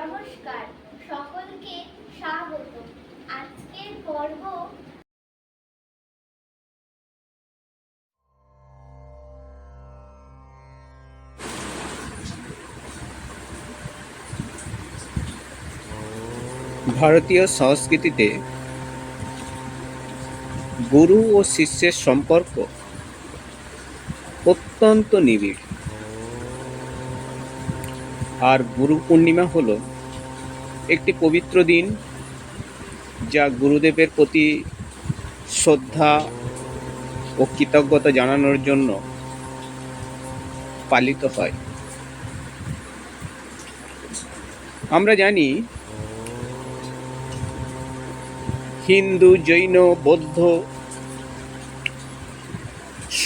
নমস্কার। সকলকে স্বাগত। আজকের পর্ব ভারতীয় সংস্কৃতিতে গুরু ও শিষ্যের সম্পর্ক অত্যন্ত নিবিড়। আর গুরু পূর্ণিমা হল একটি পবিত্র দিন যা গুরুদেবের প্রতি শ্রদ্ধা ও কৃতজ্ঞতা জানানোর জন্য পালিত হয়। আমরা জানি হিন্দু, জৈন, বৌদ্ধ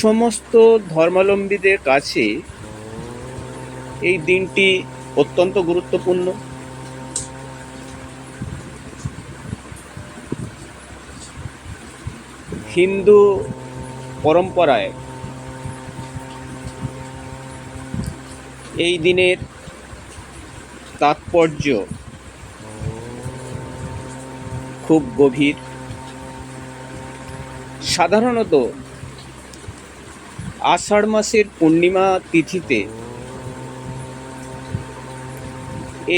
সমস্ত ধর্মাবলম্বীদের কাছে এই দিনটি অত্যন্ত গুরুত্বপূর্ণ। হিন্দু পরম্পরায় এই দিনের তাৎপর্য খুব গভীর। সাধারণত আষাঢ় মাসের পূর্ণিমা তিথিতে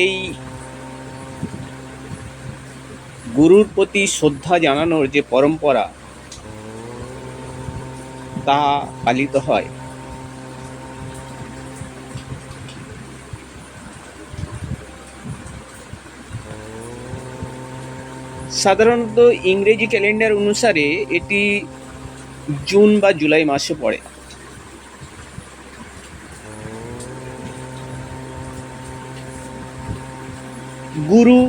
এই গুরুর প্রতি শ্রদ্ধা জানানোর যে পরম্পরা, তা পালিত হয়। সাধারণত ইংরেজি ক্যালেন্ডার অনুসারে এটি জুন বা জুলাই মাসে পড়ে। গুরু।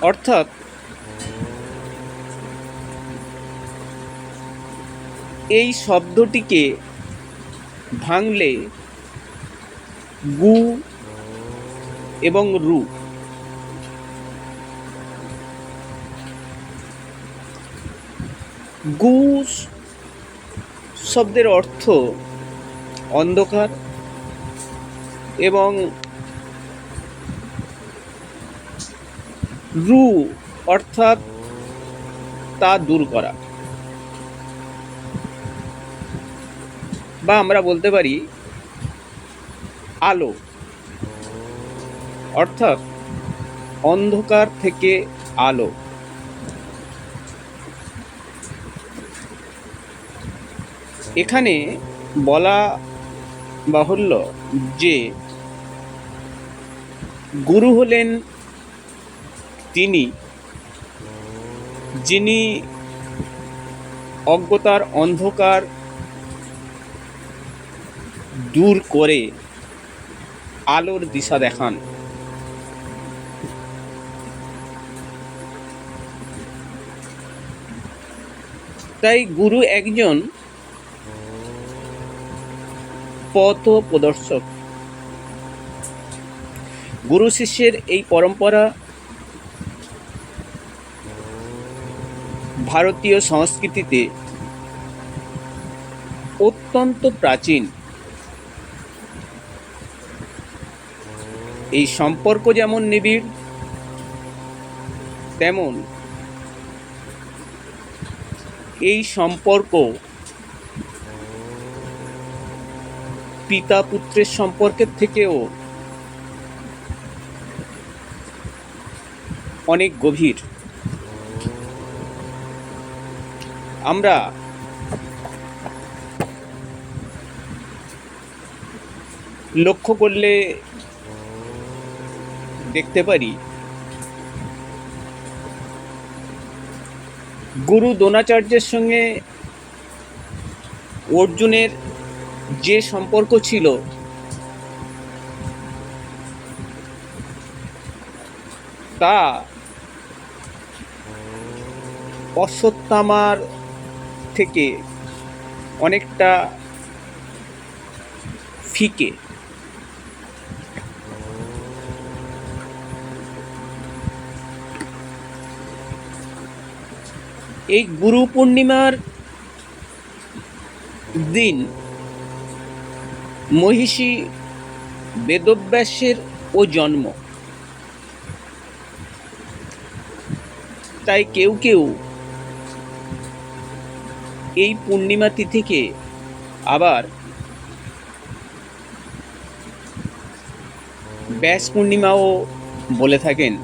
অর্থাৎ এই শব্দটিকে ভাঙলে গু এবং রু। গু শব্দের অর্থ অন্ধকার। এবং রু অর্থাৎ তা দূর করা। বা আমরা বলতে পারি আলো, অর্থাৎ অন্ধকার থেকে আলো। এখানে বলা বাহুল্য যে গুরু হলেন তিনি, যিনি অজ্ঞতার অন্ধকার দূর করে আলোর দিশা দেখান। তাই গুরু একজন পথ প্রদর্শক গুরু শিষ্যের এই পরম্পরা ভারতীয় সংস্কৃতিতে অত্যন্ত প্রাচীন। এই সম্পর্ক যেমন নিবিড়, তেমন এই সম্পর্ক পিতা পুত্রের সম্পর্কের থেকেও অনেক গভীর। আমরা লক্ষ্য করলে দেখতে পারি, গুরু দ্রোণাচার্যের সঙ্গে অর্জুনের যে সম্পর্ক ছিল, তা অশ্বত্থামার থেকে অনেকটা ফিকে। এই গুরু পূর্ণিমার দিন মহিষী বেদব্যাসের ও জন্ম। তাই কেউ কেউ এই পূর্ণিমা তিথিকে আবার ব্যাস পূর্ণিমাও বলে থাকেন।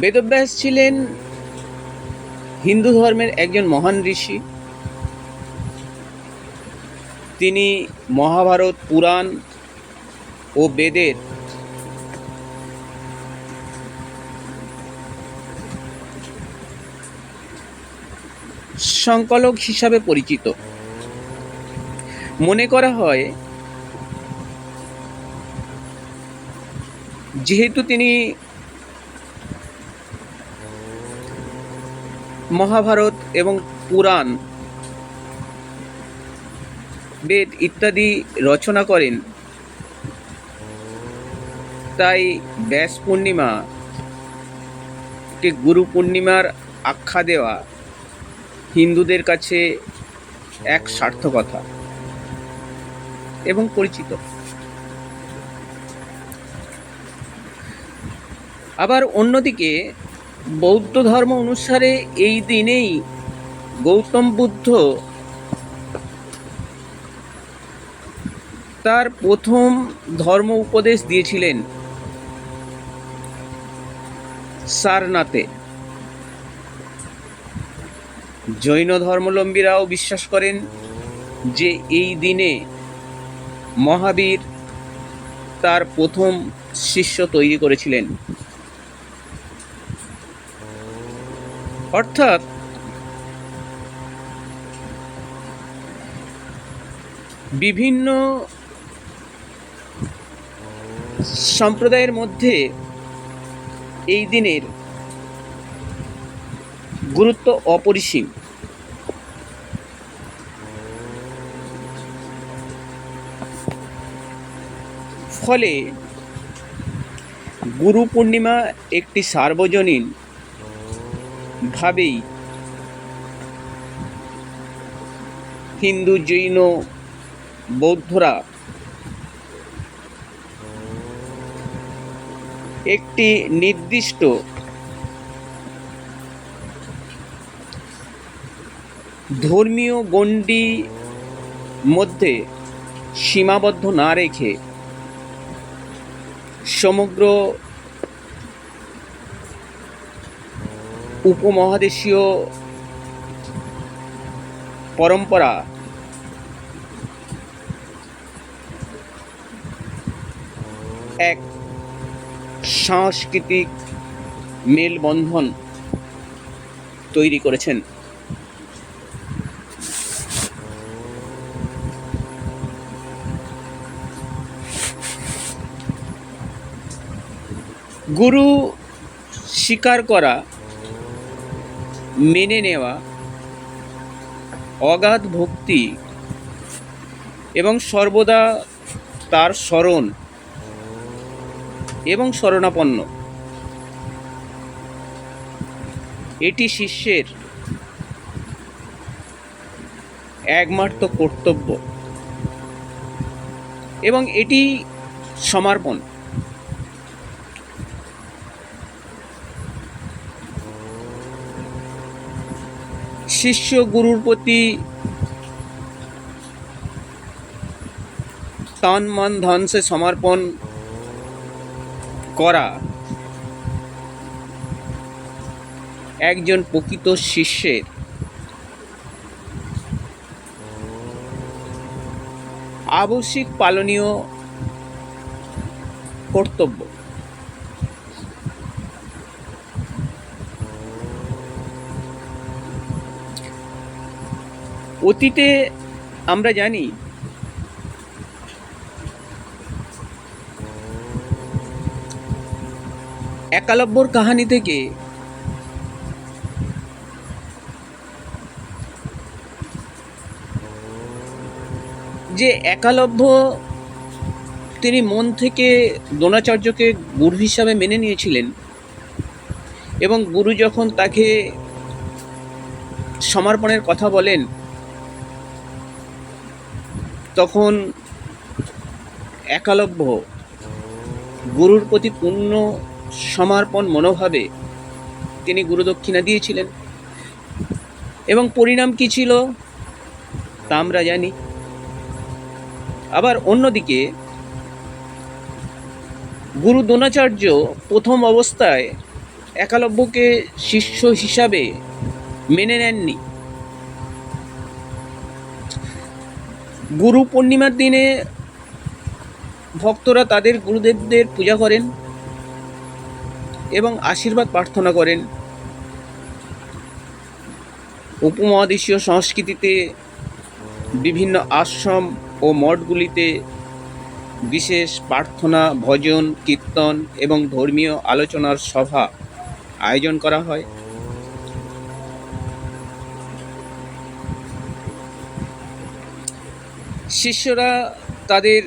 বেদব্যাস ছিলেন হিন্দু ধর্মের একজন মহান ঋষি। তিনি মহাভারত, পুরাণ ও বেদের সংকলক হিসাবে পরিচিত। মনে করা হয়, যেহেতু তিনি মহাভারত এবং পুরাণ, বেদ ইত্যাদি রচনা করেন, তাই ব্যাস পূর্ণিমাকে গুরু পূর্ণিমার আখ্যা দেওয়া হিন্দুদের কাছে এক সার্থকতা এবং পরিচিত। আবার অন্যদিকে বৌদ্ধ ধর্ম অনুসারে এই দিনেই গৌতম বুদ্ধ তার প্রথম ধর্ম উপদেশ দিয়েছিলেন সারনাথে। জৈন ধর্মাবলম্বীরাও বিশ্বাস করেন যে এই দিনে মহাবীর তার প্রথম শিষ্য তৈরি করেছিলেন। অর্থাৎ বিভিন্ন সম্প্রদায়ের মধ্যে এই দিনের গুরুত্ব অপরিসীম। ফলে গুরু পূর্ণিমা একটি সার্বজনীন ভাবেই হিন্দু জৈন বৌদ্ধরা একটি নির্দিষ্ট ধর্মীয় গণ্ডি মধ্যে সীমাবদ্ধ না রেখে সমগ্র উপমহাদেশীয় পরম্পরা এক সাংস্কৃতিক মেলবন্ধন তৈরি করেছেন। গুরু স্বীকার করা, মেনে নেওয়া, অগাধ ভক্তি এবং সর্বদা তার স্মরণ এবং শরণাপন্ন এটি শিষ্যের একমাত্র কর্তব্য এবং এটি সমর্পণ। শিষ্য গুরুর প্রতি তন মন ধন সে সমর্পণ করা। একজন প্রকৃত শিষ্যের আবশ্যিক পালনীয় কর্তব্য। অতীতে আমরা জানি। একালব্যর কাহানি থেকে যে একালব্য তিনি মন থেকে দ্রোণাচার্যকে গুরু হিসাবে মেনে নিয়েছিলেন এবং গুরু যখন তাকে সমর্পণের কথা বলেন তখন একালব্য গুরুর প্রতি পূর্ণ সমর্পণ মনোভাবে তিনি গুরুদক্ষিণা দিয়েছিলেন। এবং পরিণাম কি ছিল তা আমরা জানি। আবার অন্যদিকে গুরু দ্রোণাচার্য প্রথম অবস্থায় একালব্যকে শিষ্য হিসাবে মেনে নেননি। গুরু পূর্ণিমার দিনে ভক্তরা তাদের গুরুদেবদের পূজা করেন এবং আশীর্বাদ প্রার্থনা করেন। উপমহাদেশীয় সংস্কৃতিতে বিভিন্ন আশ্রম ও মঠগুলিতে বিশেষ প্রার্থনা, ভজন, কীর্তন এবং ধর্মীয় আলোচনার সভা আয়োজন করা হয়। শিষ্যরা তাদের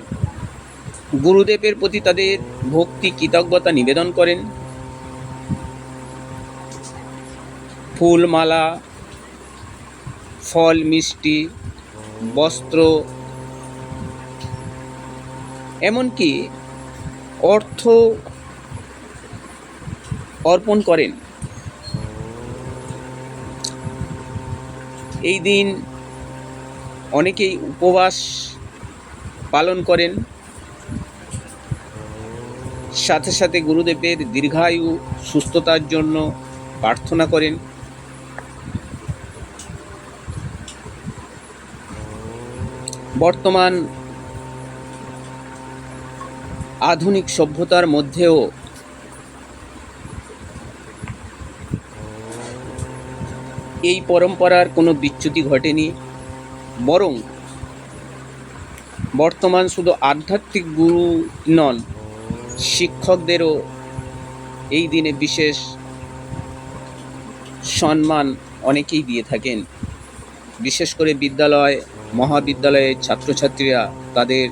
গুরুদেবের প্রতি তাদের ভক্তি, কৃতজ্ঞতা নিবেদন করেন। ফুলমালা, ফল, মিষ্টি, বস্ত্র, এমনকি অর্থ অর্পণ করেন। এই দিন অনেকেই উপবাস পালন করেন। সাথে সাথে গুরুদেবের দীর্ঘায়ু সুস্থতার জন্য প্রার্থনা করেন। বর্তমান আধুনিক সভ্যতার মধ্যেও এই পরম্পরার কোনো বিচ্যুতি ঘটেনি। বরং বর্তমান শুধু আধ্যাত্মিক গুরু নন, শিক্ষকদেরও এই দিনে বিশেষ সম্মান অনেকেই দিয়ে থাকেন। বিশেষ করে বিদ্যালয়, মহাবিদ্যালয়ের ছাত্রছাত্রীরা তাদের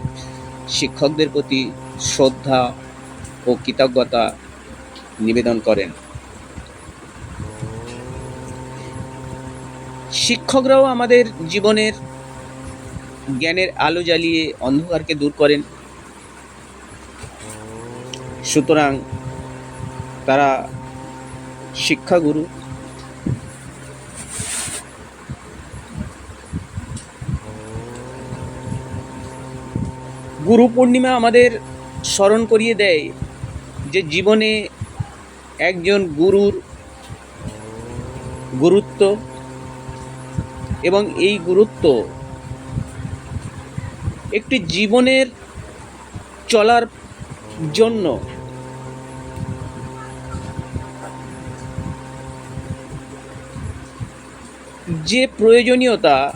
শিক্ষকদের প্রতি শ্রদ্ধা ও কৃতজ্ঞতা নিবেদন করেন। শিক্ষকরাও আমাদের জীবনের জ্ঞানের আলো জ্বালিয়ে অন্ধকারকে দূর করেন। সুতরাং তারা শিক্ষাগুরু। গুরু পূর্ণিমা আমাদের স্মরণ করিয়ে দেয় যে জীবনে একজন গুরুর গুরুত্ব এবং এই গুরুত্ব একটি জীবনের চলার জন্য। যে প্রয়োজনীয়তা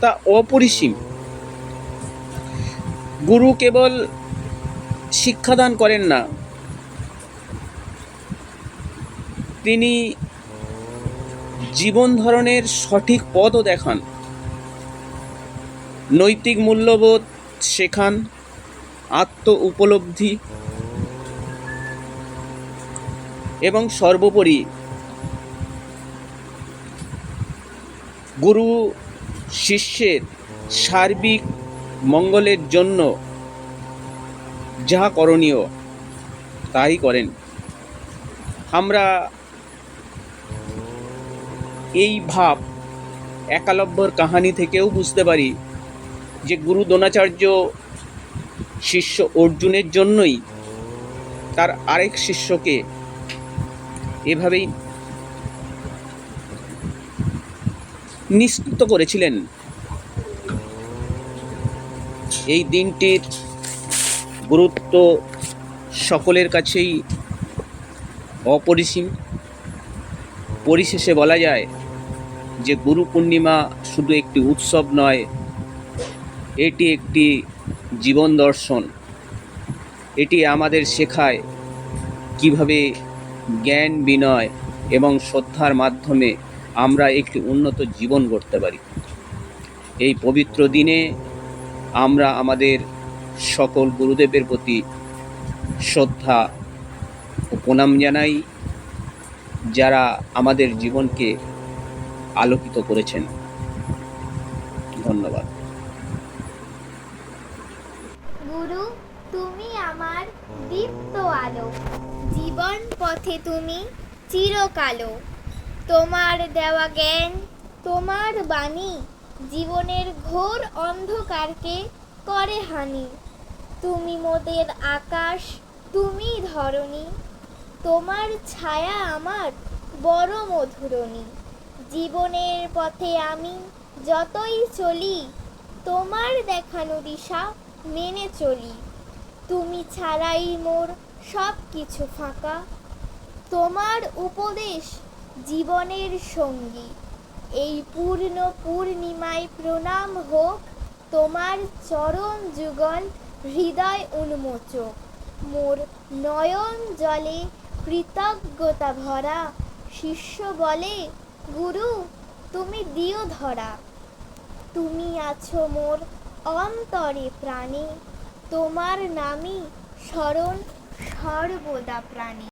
তা অপরিসীম। গুরু কেবল শিক্ষাদান করেন না। তিনি জীবন ধারণের সঠিক পথও দেখান। নৈতিক মূল্যবোধ শেখান আত্ম উপলব্ধি এবং সর্বোপরি গুরু শিষ্যের সার্বিক মঙ্গলের জন্য যাহা করণীয় তাই করেন। আমরা এই ভাব একালব্যর কাহানি থেকেও বুঝতে পারি যে গুরু দ্রোণাচার্য শিষ্য অর্জুনের জন্যই তার আরেক শিষ্যকে এভাবেই নিশ্চিত করেছিলেন। এই দিনটির গুরুত্ব সকলের কাছেই অপরিসীম। পরিশেষে বলা যায় যে গুরু পূর্ণিমা শুধু একটি উৎসব নয় এটি একটি জীবন দর্শন। এটি আমাদের শেখায় কীভাবে জ্ঞান বিনয় এবং শ্রদ্ধার মাধ্যমে আমরা একটি উন্নত জীবন গড়তে পারি। এই পবিত্র দিনে আমরা আমাদের সকল গুরুদেবের প্রতি শ্রদ্ধা ও প্রণাম জানাই, যারা আমাদের জীবনকে আলোকিত করেছেন। জীবন পথে তুমি চিরকালো? তোমার দেওয়া জ্ঞান, তোমার বাণী জীবনের ঘোর অন্ধকারকে করে হানি। তুমি মোদের আকাশ, তুমি ধরণী। তোমার ছায়া আমার বড় মধুরণী। জীবনের পথে আমি যতই চলি, তোমার দেখানো দিশা মেনে চলি। তুমি ছাড়াই মোর সব কিছু ফাঁকা। তোমার উপদেশ জীবনের সঙ্গী। এই পূর্ণ পূর্ণিমায় প্রণাম হোক তোমার চরণ যুগল হৃদয় উন্মোচক। মোর নয়ন জলে কৃতজ্ঞতা ভরা। শিষ্য বলে, গুরু, তুমি দিও ধরা। তুমি আছো মোর অন্তরে প্রাণে। তোমার নামই স্মরণ সর্বদা প্রাণী